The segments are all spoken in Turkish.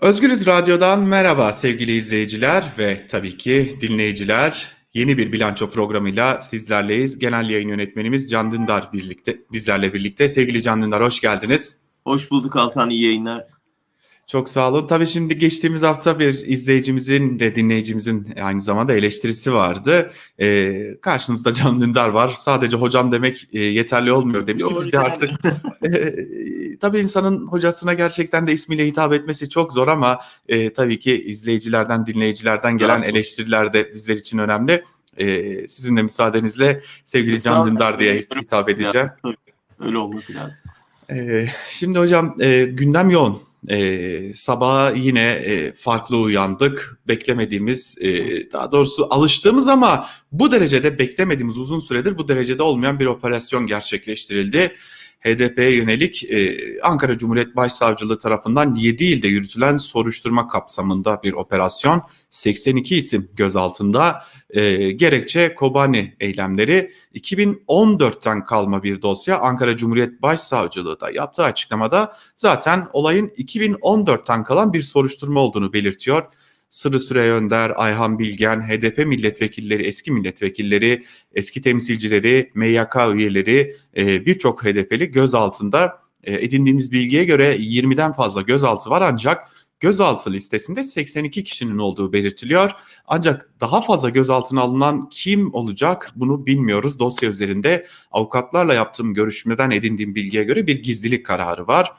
Özgürüz Radyo'dan merhaba sevgili izleyiciler ve tabii ki dinleyiciler. Yeni bir bilanço programıyla sizlerleyiz. Genel yayın yönetmenimiz Can Dündar birlikte bizlerle birlikte. Sevgili Can Dündar hoş geldiniz. Hoş bulduk Altan, iyi yayınlar. Çok sağ olun. Tabii şimdi geçtiğimiz hafta bir izleyicimizin ve dinleyicimizin aynı zamanda eleştirisi vardı. Ee, karşınızda Can Dündar var. Sadece hocam demek e, yeterli olmuyor demişti. Biz de artık e, tabii insanın hocasına gerçekten de ismiyle hitap etmesi çok zor ama e, tabii ki izleyicilerden, dinleyicilerden gelen olun. eleştiriler de bizler için önemli. E, sizin de müsaadenizle sevgili Can Dündar diye hitap edeceğim. Öyle olması lazım. Ee, şimdi hocam e, gündem yoğun. Ee, sabaha yine e, farklı uyandık. Beklemediğimiz, e, daha doğrusu alıştığımız ama bu derecede beklemediğimiz uzun süredir bu derecede olmayan bir operasyon gerçekleştirildi. HDP'ye yönelik e, Ankara Cumhuriyet Başsavcılığı tarafından 7 ilde yürütülen soruşturma kapsamında bir operasyon. 82 isim gözaltında. E, gerekçe Kobani eylemleri 2014'ten kalma bir dosya. Ankara Cumhuriyet Başsavcılığı da yaptığı açıklamada zaten olayın 2014'ten kalan bir soruşturma olduğunu belirtiyor. Sırrı Süre Önder, Ayhan Bilgen, HDP milletvekilleri, eski milletvekilleri, eski temsilcileri, MYK üyeleri, e, birçok HDP'li gözaltında. E, edindiğimiz bilgiye göre 20'den fazla gözaltı var ancak gözaltı listesinde 82 kişinin olduğu belirtiliyor. Ancak daha fazla gözaltına alınan kim olacak bunu bilmiyoruz. Dosya üzerinde avukatlarla yaptığım görüşmeden edindiğim bilgiye göre bir gizlilik kararı var.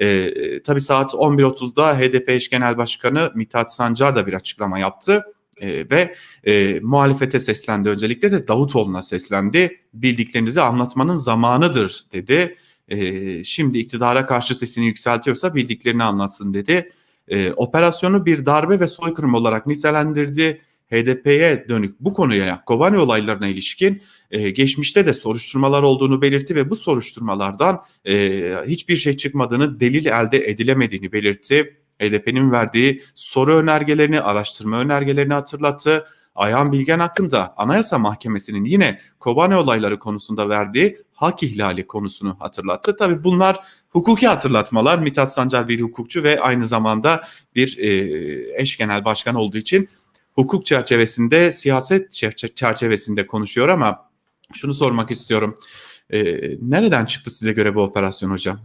Ee, tabii saat 11.30'da HDP eş genel başkanı Mithat Sancar da bir açıklama yaptı. Ee, ve e, muhalefete seslendi öncelikle de Davutoğlu'na seslendi. Bildiklerinizi anlatmanın zamanıdır dedi. Ee, şimdi iktidara karşı sesini yükseltiyorsa bildiklerini anlatsın dedi. Ee, operasyonu bir darbe ve soykırım olarak nitelendirdi. HDP'ye dönük bu konuya Kobani olaylarına ilişkin e, geçmişte de soruşturmalar olduğunu belirtti ve bu soruşturmalardan e, hiçbir şey çıkmadığını, delil elde edilemediğini belirtti. HDP'nin verdiği soru önergelerini, araştırma önergelerini hatırlattı. Ayhan Bilgen hakkında Anayasa Mahkemesi'nin yine Kobani olayları konusunda verdiği hak ihlali konusunu hatırlattı. Tabii bunlar hukuki hatırlatmalar. Mithat Sancar bir hukukçu ve aynı zamanda bir e, eş genel başkan olduğu için hukuk çerçevesinde, siyaset çer- çerçevesinde konuşuyor ama şunu sormak istiyorum. E, nereden çıktı size göre bu operasyon hocam?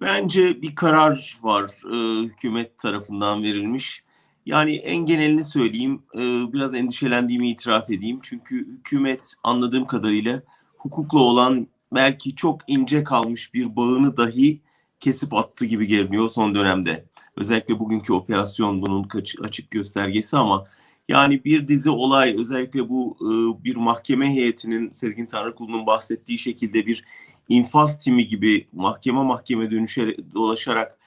Bence bir karar var e, hükümet tarafından verilmiş. Yani en genelini söyleyeyim, e, biraz endişelendiğimi itiraf edeyim. Çünkü hükümet anladığım kadarıyla hukukla olan belki çok ince kalmış bir bağını dahi kesip attı gibi görünüyor son dönemde. Özellikle bugünkü operasyon bunun açık göstergesi ama yani bir dizi olay özellikle bu e, bir mahkeme heyetinin Sezgin Tanrıkulu'nun bahsettiği şekilde bir infaz timi gibi mahkeme mahkeme dönüşe dolaşarak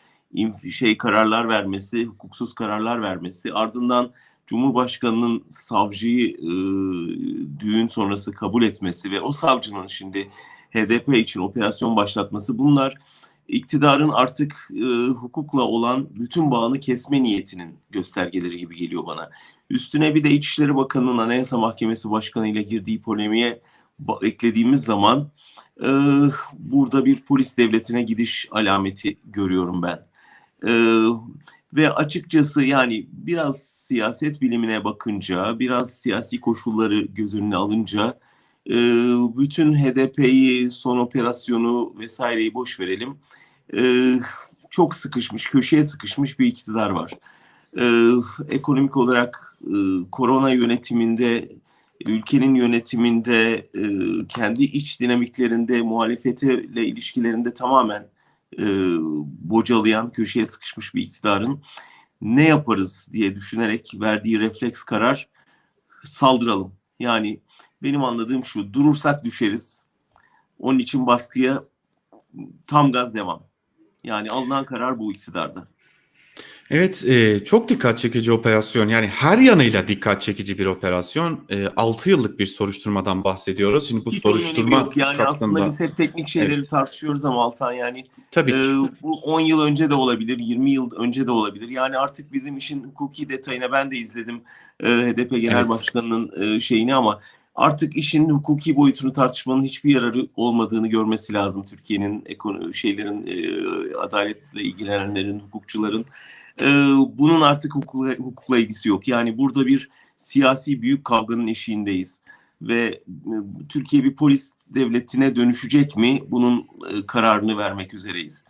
şey kararlar vermesi, hukuksuz kararlar vermesi, ardından Cumhurbaşkanının savcıyı e, düğün sonrası kabul etmesi ve o savcının şimdi HDP için operasyon başlatması bunlar iktidarın artık e, hukukla olan bütün bağını kesme niyetinin göstergeleri gibi geliyor bana. Üstüne bir de İçişleri Bakanı'nın Anayasa Mahkemesi Başkanı ile girdiği polemiğe eklediğimiz zaman e, burada bir polis devletine gidiş alameti görüyorum ben. E, ve açıkçası yani biraz siyaset bilimine bakınca, biraz siyasi koşulları göz önüne alınca e, bütün HDP'yi, son operasyonu vesaireyi boş verelim. E, çok sıkışmış, köşeye sıkışmış bir iktidar var. E, ekonomik olarak e, korona yönetiminde, ülkenin yönetiminde, e, kendi iç dinamiklerinde, muhalefetle ilişkilerinde tamamen e, bocalayan, köşeye sıkışmış bir iktidarın ne yaparız diye düşünerek verdiği refleks karar saldıralım. Yani benim anladığım şu, durursak düşeriz. Onun için baskıya tam gaz devam. Yani alınan karar bu iktidarda. Evet, e, çok dikkat çekici operasyon. Yani her yanıyla dikkat çekici bir operasyon. E, 6 yıllık bir soruşturmadan bahsediyoruz. Şimdi bu Hiç soruşturma yok. yani aslında kapsamında biz hep teknik şeyleri Evet. tartışıyoruz ama Altan yani tabii ki. Ee, bu 10 yıl önce de olabilir, 20 yıl önce de olabilir. Yani artık bizim işin hukuki detayına ben de izledim e, HDP Genel Evet. Başkanı'nın e, şeyini ama artık işin hukuki boyutunu tartışmanın hiçbir yararı olmadığını görmesi lazım Türkiye'nin ekonomi şeylerin e, adaletle ilgilenenlerin, hukukçuların. E, bunun artık hukukla, hukukla ilgisi yok. Yani burada bir siyasi büyük kavganın eşiğindeyiz ve e, Türkiye bir polis devletine dönüşecek mi? Bunun kararını vermek üzereyiz.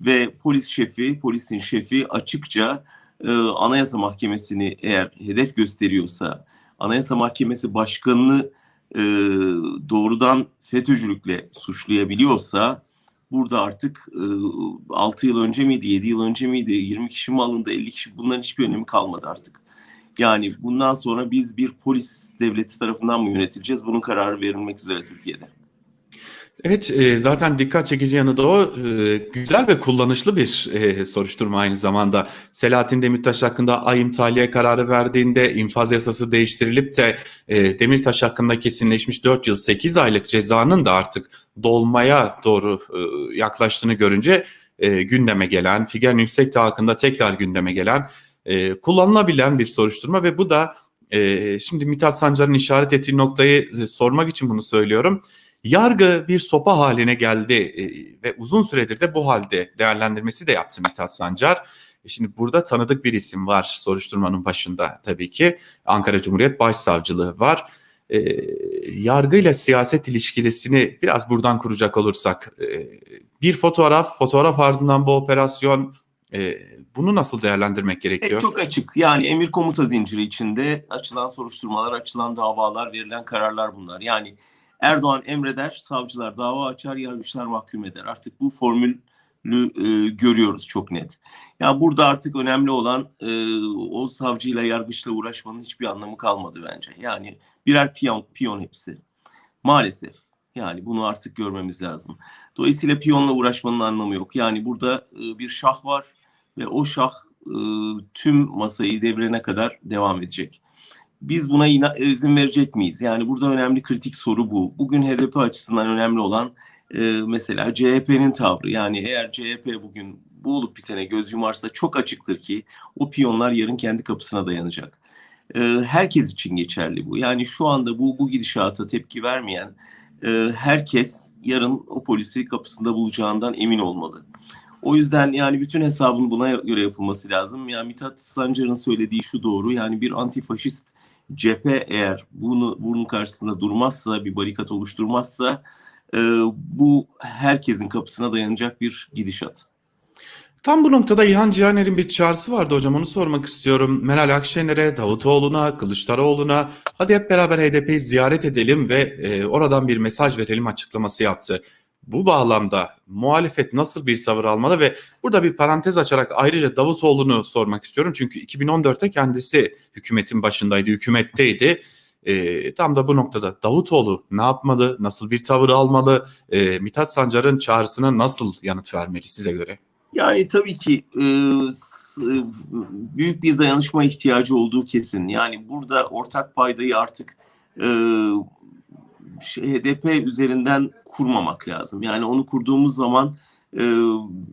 Ve polis şefi, polisin şefi açıkça Anayasa Mahkemesi'ni eğer hedef gösteriyorsa, Anayasa Mahkemesi başkanını e, doğrudan FETÖ'cülükle suçlayabiliyorsa burada artık e, 6 yıl önce miydi, 7 yıl önce miydi, 20 kişi mi alındı, 50 kişi bunların hiçbir önemi kalmadı artık. Yani bundan sonra biz bir polis devleti tarafından mı yönetileceğiz? Bunun kararı verilmek üzere Türkiye'de. Evet, e, zaten dikkat çekici yanı da o. E, güzel ve kullanışlı bir e, soruşturma aynı zamanda. Selahattin Demirtaş hakkında ayım tahliye kararı verdiğinde infaz yasası değiştirilip de e, Demirtaş hakkında kesinleşmiş 4 yıl 8 aylık cezanın da artık dolmaya doğru e, yaklaştığını görünce e, gündeme gelen, Figen Yüksekdağ hakkında tekrar gündeme gelen, e, kullanılabilen bir soruşturma ve bu da e, şimdi Mithat Sancar'ın işaret ettiği noktayı e, sormak için bunu söylüyorum. Yargı bir sopa haline geldi e, ve uzun süredir de bu halde değerlendirmesi de yaptı Mithat Sancar. E, Şimdi burada tanıdık bir isim var soruşturmanın başında tabii ki. Ankara Cumhuriyet Başsavcılığı var. E, yargıyla siyaset ilişkilisini biraz buradan kuracak olursak e, bir fotoğraf, fotoğraf ardından bu operasyon e, bunu nasıl değerlendirmek gerekiyor? E, çok açık. Yani emir komuta zinciri içinde açılan soruşturmalar, açılan davalar, verilen kararlar bunlar. Yani Erdoğan emreder, savcılar dava açar, yargıçlar mahkum eder. Artık bu formülü e, görüyoruz çok net. Yani burada artık önemli olan e, o savcıyla, yargıçla uğraşmanın hiçbir anlamı kalmadı bence. Yani birer piyon, piyon hepsi. Maalesef. Yani bunu artık görmemiz lazım. Dolayısıyla piyonla uğraşmanın anlamı yok. Yani burada e, bir şah var ve o şah e, tüm masayı devrene kadar devam edecek. Biz buna izin verecek miyiz? Yani burada önemli kritik soru bu. Bugün HDP açısından önemli olan e, mesela CHP'nin tavrı. Yani eğer CHP bugün bu olup bitene göz yumarsa çok açıktır ki o piyonlar yarın kendi kapısına dayanacak. E, herkes için geçerli bu. Yani şu anda bu bu gidişata tepki vermeyen e, herkes yarın o polisi kapısında bulacağından emin olmalı. O yüzden yani bütün hesabın buna göre yapılması lazım. Yani Mithat Sancar'ın söylediği şu doğru. Yani bir antifaşist cephe eğer bunu bunun karşısında durmazsa, bir barikat oluşturmazsa e, bu herkesin kapısına dayanacak bir gidişat. Tam bu noktada İlhan Cihaner'in bir çağrısı vardı hocam onu sormak istiyorum. Meral Akşener'e, Davutoğlu'na, Kılıçdaroğlu'na hadi hep beraber HDP'yi ziyaret edelim ve e, oradan bir mesaj verelim açıklaması yaptı. Bu bağlamda muhalefet nasıl bir tavır almalı ve burada bir parantez açarak ayrıca Davutoğlu'nu sormak istiyorum. Çünkü 2014'te kendisi hükümetin başındaydı, hükümetteydi. E, tam da bu noktada Davutoğlu ne yapmalı, nasıl bir tavır almalı, e, Mithat Sancar'ın çağrısına nasıl yanıt vermeli size göre? Yani tabii ki e, e, büyük bir dayanışma ihtiyacı olduğu kesin. Yani burada ortak paydayı artık e, şey, HDP üzerinden kurmamak lazım. Yani onu kurduğumuz zaman e,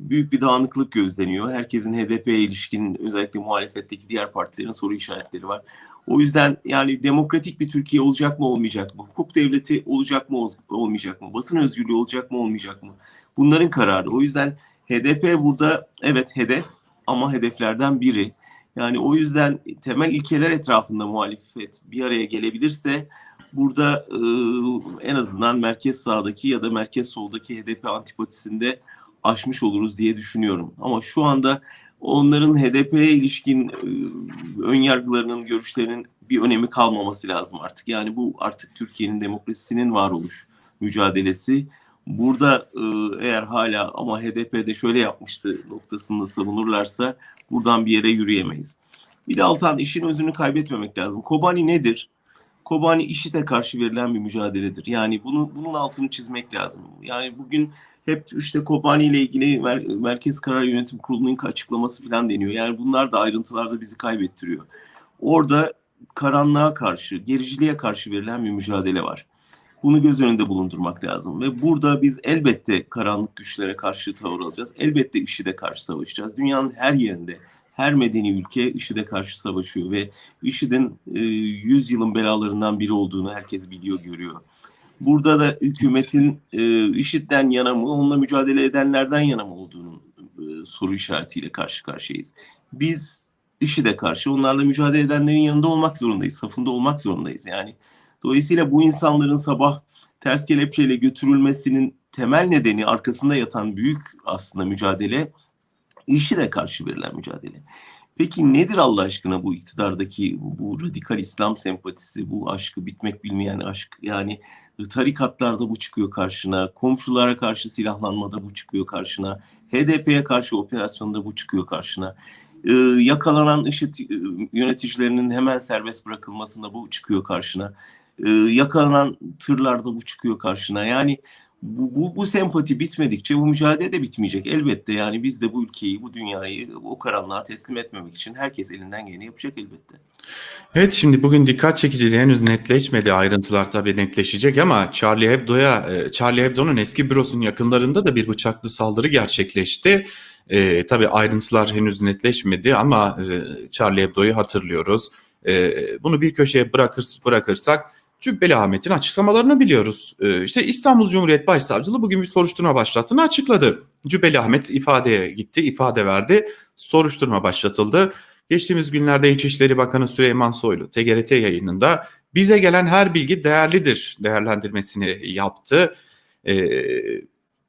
büyük bir dağınıklık gözleniyor. Herkesin HDP'ye ilişkin özellikle muhalefetteki diğer partilerin soru işaretleri var. O yüzden yani demokratik bir Türkiye olacak mı olmayacak mı? Hukuk devleti olacak mı ol- olmayacak mı? Basın özgürlüğü olacak mı olmayacak mı? Bunların kararı. O yüzden HDP burada evet hedef ama hedeflerden biri. Yani o yüzden temel ilkeler etrafında muhalefet bir araya gelebilirse burada e, en azından merkez sağdaki ya da merkez soldaki HDP antipatisinde aşmış oluruz diye düşünüyorum. Ama şu anda onların HDP'ye ilişkin e, ön yargılarının, görüşlerinin bir önemi kalmaması lazım artık. Yani bu artık Türkiye'nin demokrasisinin varoluş mücadelesi. Burada e, eğer hala ama HDP'de şöyle yapmıştı noktasında savunurlarsa buradan bir yere yürüyemeyiz. Bir de Altan işin özünü kaybetmemek lazım. Kobani nedir? Kobani IŞİD'e karşı verilen bir mücadeledir. Yani bunu, bunun altını çizmek lazım. Yani bugün hep işte Kobani ile ilgili Mer- Merkez Karar Yönetim Kurulu'nun açıklaması falan deniyor. Yani bunlar da ayrıntılarda bizi kaybettiriyor. Orada karanlığa karşı, gericiliğe karşı verilen bir mücadele var. Bunu göz önünde bulundurmak lazım. Ve burada biz elbette karanlık güçlere karşı tavır alacağız. Elbette IŞİD'e karşı savaşacağız. Dünyanın her yerinde her medeni ülke IŞİD'e karşı savaşıyor ve IŞİD'in e, 100 yılın belalarından biri olduğunu herkes biliyor, görüyor. Burada da hükümetin e, IŞİD'den yana mı, onunla mücadele edenlerden yana mı olduğunu e, soru işaretiyle karşı karşıyayız. Biz IŞİD'e karşı onlarla mücadele edenlerin yanında olmak zorundayız, safında olmak zorundayız. Yani dolayısıyla bu insanların sabah ters kelepçeyle götürülmesinin temel nedeni arkasında yatan büyük aslında mücadele IŞİD'e karşı verilen mücadele. Peki nedir Allah aşkına bu iktidardaki bu, bu radikal İslam sempatisi, bu aşkı bitmek bilmeyen aşk? Yani tarikatlarda bu çıkıyor karşına, komşulara karşı silahlanmada bu çıkıyor karşına, HDP'ye karşı operasyonda bu çıkıyor karşına. Ee, yakalanan IŞİD e, yöneticilerinin hemen serbest bırakılmasında bu çıkıyor karşına. Ee, yakalanan tırlarda bu çıkıyor karşına. Yani bu, bu, bu sempati bitmedikçe bu mücadele de bitmeyecek. Elbette yani biz de bu ülkeyi, bu dünyayı o karanlığa teslim etmemek için herkes elinden geleni yapacak elbette. Evet şimdi bugün dikkat çekiciliği henüz netleşmedi. Ayrıntılar tabii netleşecek ama Charlie Hebdo'ya, e, Charlie Hebdo'nun eski bürosunun yakınlarında da bir bıçaklı saldırı gerçekleşti. E, tabii ayrıntılar henüz netleşmedi ama e, Charlie Hebdo'yu hatırlıyoruz. E, bunu bir köşeye bırakır, bırakırsak Cübbeli Ahmet'in açıklamalarını biliyoruz. E, işte İstanbul Cumhuriyet Başsavcılığı bugün bir soruşturma başlattığını açıkladı. Cübbeli Ahmet ifadeye gitti, ifade verdi, soruşturma başlatıldı. Geçtiğimiz günlerde İçişleri Bakanı Süleyman Soylu TGRT yayınında bize gelen her bilgi değerlidir değerlendirmesini yaptı. Ee,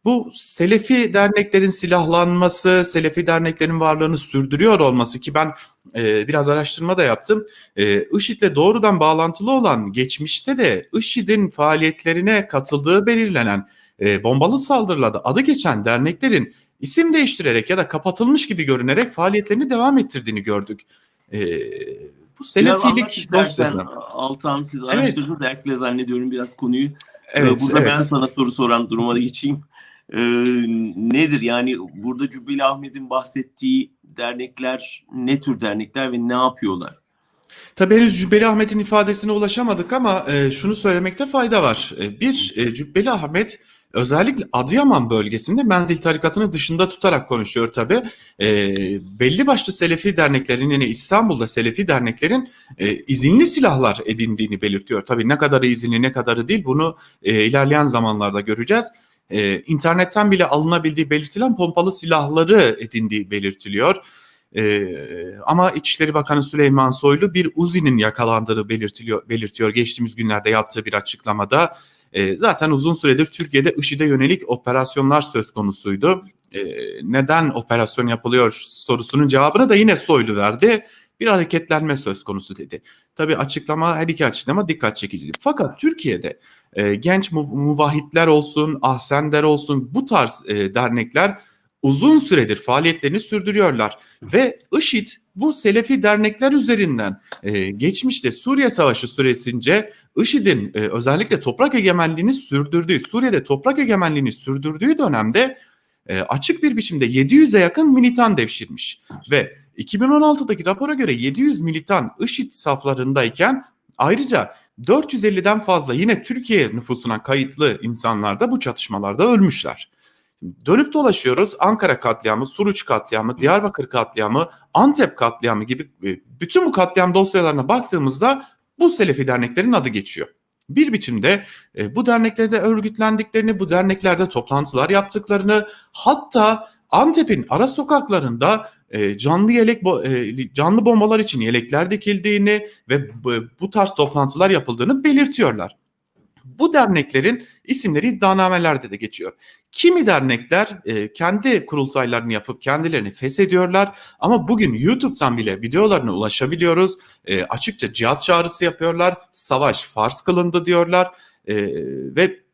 bu Selefi derneklerin silahlanması, Selefi derneklerin varlığını sürdürüyor olması ki ben e, biraz araştırma da yaptım. E, IŞİD'le doğrudan bağlantılı olan geçmişte de IŞİD'in faaliyetlerine katıldığı belirlenen e, bombalı saldırılarda adı geçen derneklerin isim değiştirerek ya da kapatılmış gibi görünerek faaliyetlerini devam ettirdiğini gördük. E, bu selefilik dosyasına. Altan siz Evet. araştırdınız Erkle zannediyorum biraz konuyu. Evet, Ee, burada evet. ben sana soru soran duruma geçeyim. Ee, nedir yani burada Cübbeli Ahmet'in bahsettiği dernekler ne tür dernekler ve ne yapıyorlar? Tabii henüz Cübbeli Ahmet'in ifadesine ulaşamadık ama e, şunu söylemekte fayda var. E, bir, e, Cübbeli Ahmet özellikle Adıyaman bölgesinde menzil tarikatını dışında tutarak konuşuyor tabii. E, belli başlı Selefi derneklerin yani İstanbul'da Selefi derneklerin e, izinli silahlar edindiğini belirtiyor. Tabii ne kadarı izinli ne kadarı değil bunu e, ilerleyen zamanlarda göreceğiz. E, internetten bile alınabildiği belirtilen pompalı silahları edindiği belirtiliyor. Ee, ama İçişleri Bakanı Süleyman Soylu bir Uzi'nin yakalandığını belirtiliyor, belirtiyor geçtiğimiz günlerde yaptığı bir açıklamada. Ee, zaten uzun süredir Türkiye'de IŞİD'e yönelik operasyonlar söz konusuydu. Ee, neden operasyon yapılıyor sorusunun cevabını da yine Soylu verdi. Bir hareketlenme söz konusu dedi. Tabii açıklama her iki açıklama dikkat çekici. Fakat Türkiye'de e, genç mu- muvahhidler olsun, ahsender olsun bu tarz e, dernekler uzun süredir faaliyetlerini sürdürüyorlar. Ve IŞİD bu Selefi dernekler üzerinden e, geçmişte Suriye Savaşı süresince IŞİD'in e, özellikle toprak egemenliğini sürdürdüğü, Suriye'de toprak egemenliğini sürdürdüğü dönemde e, açık bir biçimde 700'e yakın militan devşirmiş. Ve 2016'daki rapora göre 700 militan IŞİD saflarındayken ayrıca 450'den fazla yine Türkiye nüfusuna kayıtlı insanlar da bu çatışmalarda ölmüşler. Dönüp dolaşıyoruz Ankara katliamı, Suruç katliamı, Diyarbakır katliamı, Antep katliamı gibi e, bütün bu katliam dosyalarına baktığımızda bu Selefi derneklerin adı geçiyor. Bir biçimde e, bu derneklerde örgütlendiklerini, bu derneklerde toplantılar yaptıklarını, hatta Antep'in ara sokaklarında e, canlı yelek e, canlı bombalar için yelekler dikildiğini ve bu, bu tarz toplantılar yapıldığını belirtiyorlar. Bu derneklerin isimleri iddianamelerde de geçiyor. Kimi dernekler e, kendi kurultaylarını yapıp kendilerini feshediyorlar ama bugün YouTube'dan bile videolarına ulaşabiliyoruz. E, açıkça cihat çağrısı yapıyorlar, savaş farz kılındı diyorlar e, ve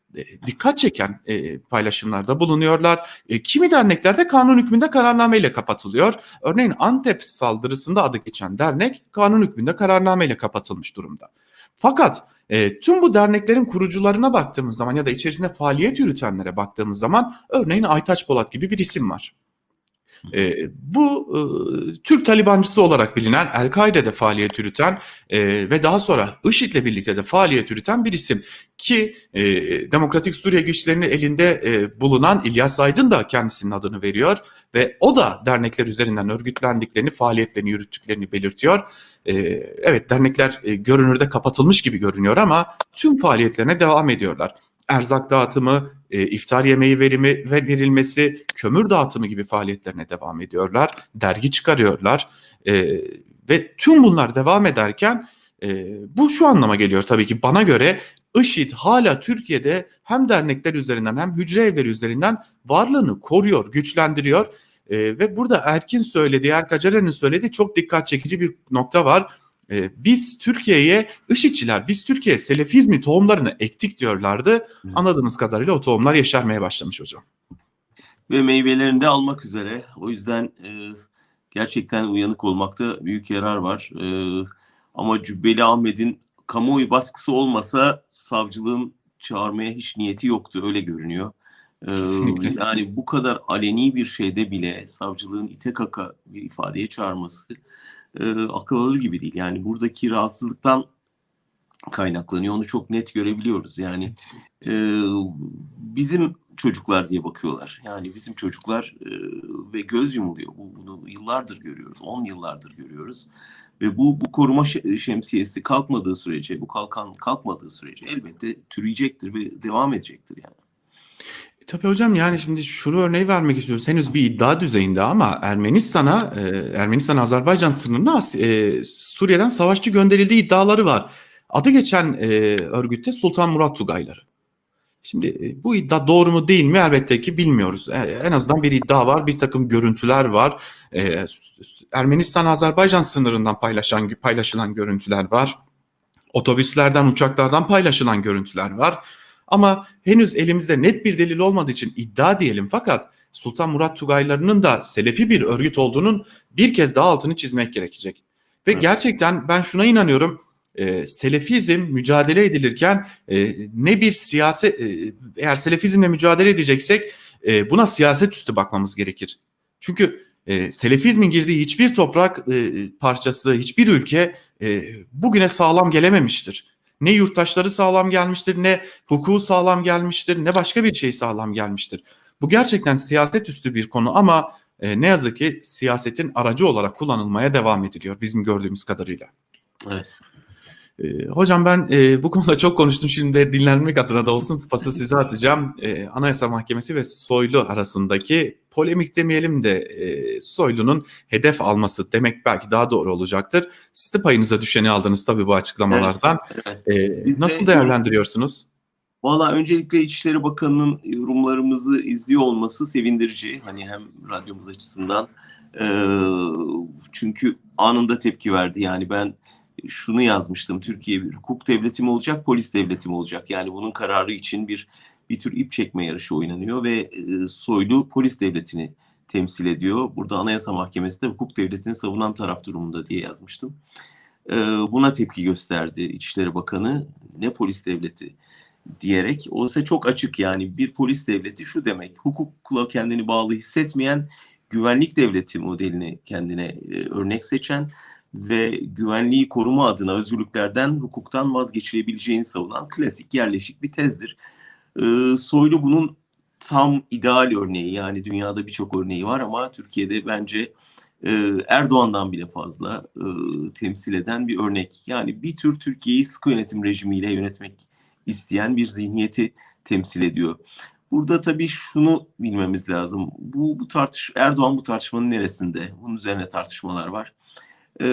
dikkat çeken e, paylaşımlarda bulunuyorlar. E, kimi derneklerde kanun hükmünde kararnameyle kapatılıyor. Örneğin Antep saldırısında adı geçen dernek kanun hükmünde kararnameyle kapatılmış durumda. Fakat e, tüm bu derneklerin kurucularına baktığımız zaman ya da içerisinde faaliyet yürütenlere baktığımız zaman örneğin Aytaç Polat gibi bir isim var. E, bu e, Türk Talibancısı olarak bilinen El-Kaide'de faaliyet yürüten e, ve daha sonra IŞİD'le birlikte de faaliyet yürüten bir isim. Ki e, Demokratik Suriye güçlerinin elinde e, bulunan İlyas Aydın da kendisinin adını veriyor ve o da dernekler üzerinden örgütlendiklerini, faaliyetlerini yürüttüklerini belirtiyor. E, evet dernekler e, görünürde kapatılmış gibi görünüyor ama tüm faaliyetlerine devam ediyorlar. Erzak dağıtımı, e, iftar yemeği verimi ve verilmesi, kömür dağıtımı gibi faaliyetlerine devam ediyorlar. Dergi çıkarıyorlar e, ve tüm bunlar devam ederken e, bu şu anlama geliyor tabii ki bana göre IŞİD hala Türkiye'de hem dernekler üzerinden hem hücre evleri üzerinden varlığını koruyor, güçlendiriyor. E, ve burada Erkin söylediği, Erkacaren'in söylediği çok dikkat çekici bir nokta var. E, biz Türkiye'ye IŞİD'çiler, biz Türkiye Selefizmi tohumlarını ektik diyorlardı. Anladığımız kadarıyla o tohumlar yeşermeye başlamış hocam. Ve meyvelerini de almak üzere. O yüzden e, gerçekten uyanık olmakta büyük yarar var. E, ama Cübbeli Ahmet'in kamuoyu baskısı olmasa savcılığın çağırmaya hiç niyeti yoktu. Öyle görünüyor. E, Kesinlikle. yani bu kadar aleni bir şeyde bile savcılığın ite kaka bir ifadeye çağırması e, akıl alır gibi değil. Yani buradaki rahatsızlıktan kaynaklanıyor. Onu çok net görebiliyoruz. Yani e, bizim çocuklar diye bakıyorlar. Yani bizim çocuklar e, ve göz yumuluyor. Bu, bunu yıllardır görüyoruz. 10 yıllardır görüyoruz. Ve bu bu koruma şe- şemsiyesi kalkmadığı sürece, bu kalkan kalkmadığı sürece elbette türeyecektir ve devam edecektir yani. E, Tabii hocam yani şimdi şunu örneği vermek istiyoruz. Henüz bir iddia düzeyinde ama Ermenistan'a, e, Ermenistan-Azerbaycan sınırına e, Suriye'den savaşçı gönderildiği iddiaları var. Adı geçen örgütte Sultan Murat Tugayları. Şimdi bu iddia doğru mu değil mi elbette ki bilmiyoruz. En azından bir iddia var, bir takım görüntüler var. Ermenistan-Azerbaycan sınırından paylaşan paylaşılan görüntüler var. Otobüslerden, uçaklardan paylaşılan görüntüler var. Ama henüz elimizde net bir delil olmadığı için iddia diyelim fakat Sultan Murat Tugaylarının da Selefi bir örgüt olduğunun bir kez daha altını çizmek gerekecek. Ve Evet. gerçekten ben şuna inanıyorum. E, Selefizm mücadele edilirken e, ne bir siyaset e, eğer Selefizmle mücadele edeceksek e, buna siyaset üstü bakmamız gerekir. Çünkü e, Selefizmin girdiği hiçbir toprak e, parçası, hiçbir ülke e, bugüne sağlam gelememiştir. Ne yurttaşları sağlam gelmiştir, ne hukuku sağlam gelmiştir, ne başka bir şey sağlam gelmiştir. Bu gerçekten siyaset üstü bir konu ama e, ne yazık ki siyasetin aracı olarak kullanılmaya devam ediliyor bizim gördüğümüz kadarıyla. Evet. E, hocam ben e, bu konuda çok konuştum. Şimdi de dinlenmek adına da olsun pası size atacağım. E, Anayasa Mahkemesi ve Soylu arasındaki polemik demeyelim de e, Soylu'nun hedef alması demek belki daha doğru olacaktır. Siz de payınıza düşeni aldınız tabii bu açıklamalardan. evet. E, Biz de- nasıl değerlendiriyorsunuz? Valla öncelikle İçişleri Bakanı'nın yorumlarımızı izliyor olması sevindirici. Hani hem radyomuz açısından. Ee, çünkü anında tepki verdi. Yani ben şunu yazmıştım. Türkiye bir hukuk devleti mi olacak, polis devleti mi olacak? Yani bunun kararı için bir bir tür ip çekme yarışı oynanıyor ve e, Soylu polis devletini temsil ediyor. Burada Anayasa Mahkemesi de hukuk devletini savunan taraf durumunda diye yazmıştım. Ee, buna tepki gösterdi İçişleri Bakanı. Ne polis devleti? diyerek. Oysa çok açık yani bir polis devleti şu demek. Hukukla kendini bağlı hissetmeyen güvenlik devleti modelini kendine e, örnek seçen ve güvenliği koruma adına özgürlüklerden, hukuktan vazgeçilebileceğini savunan klasik yerleşik bir tezdir. E, Soylu bunun tam ideal örneği yani dünyada birçok örneği var ama Türkiye'de bence e, Erdoğan'dan bile fazla e, temsil eden bir örnek. Yani bir tür Türkiye'yi sıkı yönetim rejimiyle yönetmek isteyen bir zihniyeti temsil ediyor. Burada tabii şunu bilmemiz lazım. Bu, bu tartış Erdoğan bu tartışmanın neresinde? Bunun üzerine tartışmalar var. Ee,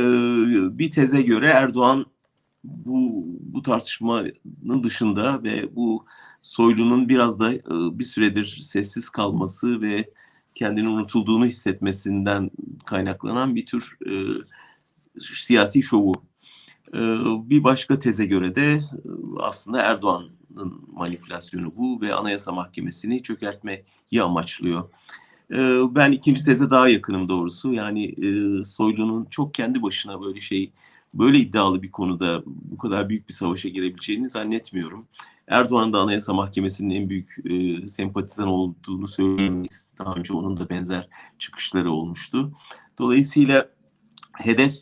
bir teze göre Erdoğan bu bu tartışmanın dışında ve bu Soylu'nun biraz da e, bir süredir sessiz kalması ve kendini unutulduğunu hissetmesinden kaynaklanan bir tür e, siyasi şovu ee, Bir başka teze göre de e, aslında Erdoğan'ın manipülasyonu bu ve Anayasa Mahkemesi'ni çökertmeyi amaçlıyor. Ben ikinci teze daha yakınım doğrusu. Yani Soylu'nun çok kendi başına böyle şey böyle iddialı bir konuda bu kadar büyük bir savaşa girebileceğini zannetmiyorum. Erdoğan da Anayasa Mahkemesi'nin en büyük e, sempatizan olduğunu söyleyemeyiz. Daha önce onun da benzer çıkışları olmuştu. Dolayısıyla hedef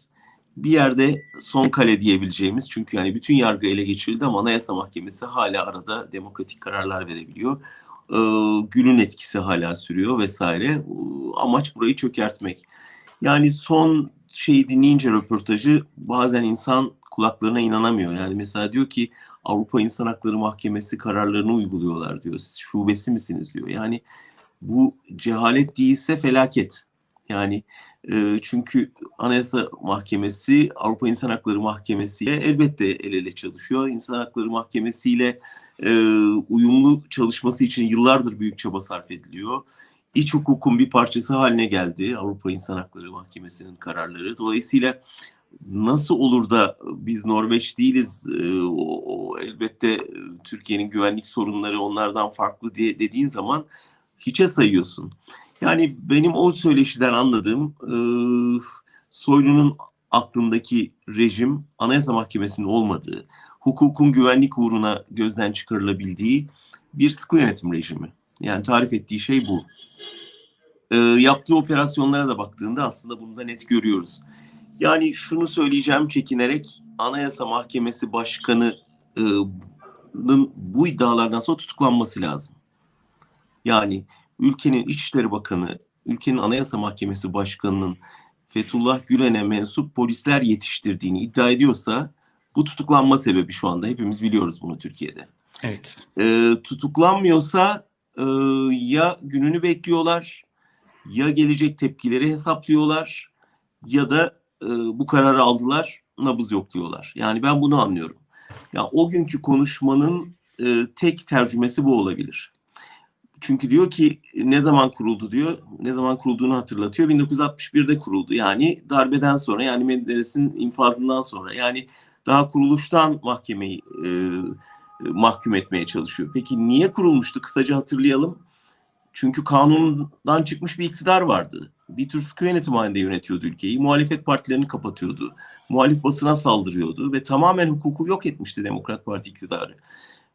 bir yerde son kale diyebileceğimiz çünkü yani bütün yargı ele geçirildi ama Anayasa Mahkemesi hala arada demokratik kararlar verebiliyor. Ee, Gül'ün etkisi hala sürüyor vesaire. Ee, Amaç burayı çökertmek. Yani son şeyi dinleyince röportajı bazen insan kulaklarına inanamıyor. Yani mesela diyor ki Avrupa İnsan Hakları Mahkemesi kararlarını uyguluyorlar diyor. Siz şubesi misiniz diyor. Yani bu cehalet değilse felaket. Yani e, çünkü Anayasa Mahkemesi Avrupa İnsan Hakları Mahkemesi ile elbette el ele çalışıyor. İnsan Hakları Mahkemesi ile e, uyumlu çalışması için yıllardır büyük çaba sarf ediliyor. İç hukukun bir parçası haline geldi Avrupa İnsan Hakları Mahkemesi'nin kararları. Dolayısıyla nasıl olur da biz Norveç değiliz, e, o, o elbette Türkiye'nin güvenlik sorunları onlardan farklı diye dediğin zaman hiçe sayıyorsun. Yani benim o söyleşiden anladığım e, Soylu'nun aklındaki rejim Anayasa Mahkemesi'nin olmadığı, hukukun güvenlik uğruna gözden çıkarılabildiği bir sıkı yönetim rejimi. Yani tarif ettiği şey bu. E, yaptığı operasyonlara da baktığında aslında bunu da net görüyoruz. Yani şunu söyleyeceğim çekinerek Anayasa Mahkemesi Başkanı'nın bu iddialardan sonra tutuklanması lazım. Yani ülkenin İçişleri Bakanı, ülkenin Anayasa Mahkemesi Başkanı'nın Fethullah Gülen'e mensup polisler yetiştirdiğini iddia ediyorsa bu tutuklanma sebebi şu anda hepimiz biliyoruz bunu Türkiye'de. Evet. E, tutuklanmıyorsa e, ya gününü bekliyorlar ya gelecek tepkileri hesaplıyorlar ya da e, bu kararı aldılar nabız yokluyorlar. Yani ben bunu anlıyorum. Ya o günkü konuşmanın e, tek tercümesi bu olabilir. Çünkü diyor ki ne zaman kuruldu diyor. Ne zaman kurulduğunu hatırlatıyor. 1961'de kuruldu. Yani darbeden sonra yani Menderes'in infazından sonra yani daha kuruluştan mahkemeyi e, mahkum etmeye çalışıyor. Peki niye kurulmuştu? Kısaca hatırlayalım. Çünkü kanundan çıkmış bir iktidar vardı. Bir tür sıkı yönetim halinde yönetiyordu ülkeyi. Muhalefet partilerini kapatıyordu. Muhalif basına saldırıyordu ve tamamen hukuku yok etmişti Demokrat Parti iktidarı.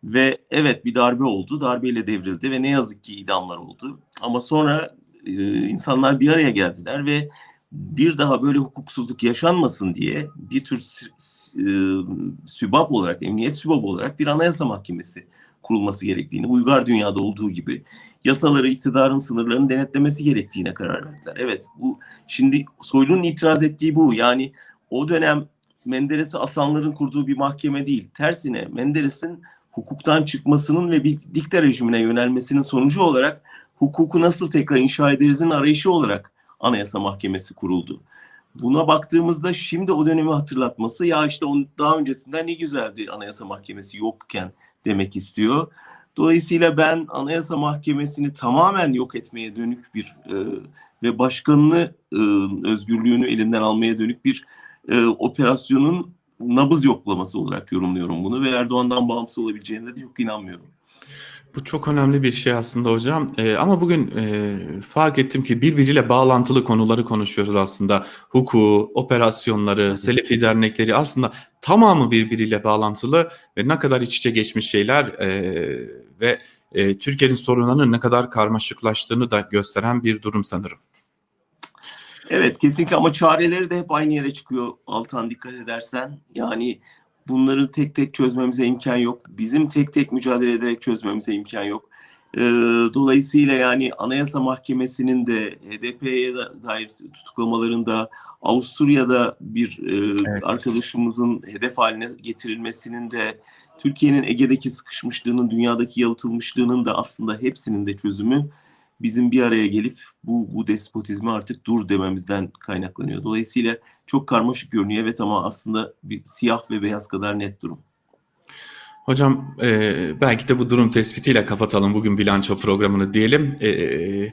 Ve evet bir darbe oldu. Darbeyle devrildi ve ne yazık ki idamlar oldu. Ama sonra e, insanlar bir araya geldiler ve bir daha böyle hukuksuzluk yaşanmasın diye bir tür e, sübap olarak, emniyet sübabı olarak bir anayasa mahkemesi kurulması gerektiğini, uygar dünyada olduğu gibi yasaları, iktidarın sınırlarını denetlemesi gerektiğine karar verdiler. Evet, bu şimdi Soylu'nun itiraz ettiği bu. Yani o dönem Menderes'i asanların kurduğu bir mahkeme değil. Tersine Menderes'in hukuktan çıkmasının ve bir dikte rejimine yönelmesinin sonucu olarak hukuku nasıl tekrar inşa ederizin arayışı olarak Anayasa Mahkemesi kuruldu. Buna baktığımızda şimdi o dönemi hatırlatması ya işte onun daha öncesinden ne güzeldi Anayasa Mahkemesi yokken demek istiyor. Dolayısıyla ben Anayasa Mahkemesi'ni tamamen yok etmeye dönük bir e, ve başkanını e, özgürlüğünü elinden almaya dönük bir e, operasyonun nabız yoklaması olarak yorumluyorum bunu ve Erdoğan'dan bağımsız olabileceğine de çok inanmıyorum. Bu çok önemli bir şey aslında hocam. Ee, ama bugün e, fark ettim ki birbiriyle bağlantılı konuları konuşuyoruz aslında. Hukuku, operasyonları, Selefi dernekleri aslında tamamı birbiriyle bağlantılı ve ne kadar iç içe geçmiş şeyler e, ve e, Türkiye'nin sorunlarının ne kadar karmaşıklaştığını da gösteren bir durum sanırım. Evet kesinlikle ama çareleri de hep aynı yere çıkıyor Altan dikkat edersen. Yani bunları tek tek çözmemize imkan yok. Bizim tek tek mücadele ederek çözmemize imkan yok. Ee, dolayısıyla yani Anayasa Mahkemesi'nin de HDP'ye dair tutuklamalarında Avusturya'da bir e, evet. arkadaşımızın hedef haline getirilmesinin de Türkiye'nin Ege'deki sıkışmışlığının, dünyadaki yalıtılmışlığının da aslında hepsinin de çözümü bizim bir araya gelip bu, bu despotizmi artık dur dememizden kaynaklanıyor. Dolayısıyla çok karmaşık görünüyor evet ama aslında bir siyah ve beyaz kadar net durum. Hocam e, belki de bu durum tespitiyle kapatalım bugün bilanço programını diyelim. E,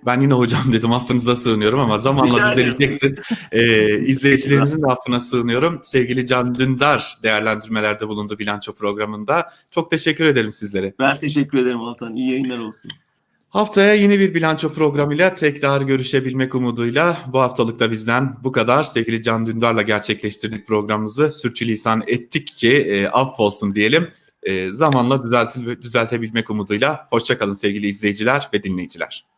ben yine hocam dedim affınıza sığınıyorum ama zamanla düzelecektir. E, izleyicilerimizin de affına sığınıyorum. Sevgili Can Dündar değerlendirmelerde bulundu bilanço programında. Çok teşekkür ederim sizlere. Ben teşekkür ederim Altan. İyi yayınlar olsun. Haftaya yeni bir bilanço programıyla tekrar görüşebilmek umuduyla bu haftalık da bizden bu kadar. Sevgili Can Dündar'la gerçekleştirdik programımızı. Sürçülisan ettik ki e, affolsun diyelim. E, zamanla düzeltil, düzeltebilmek umuduyla. Hoşçakalın sevgili izleyiciler ve dinleyiciler.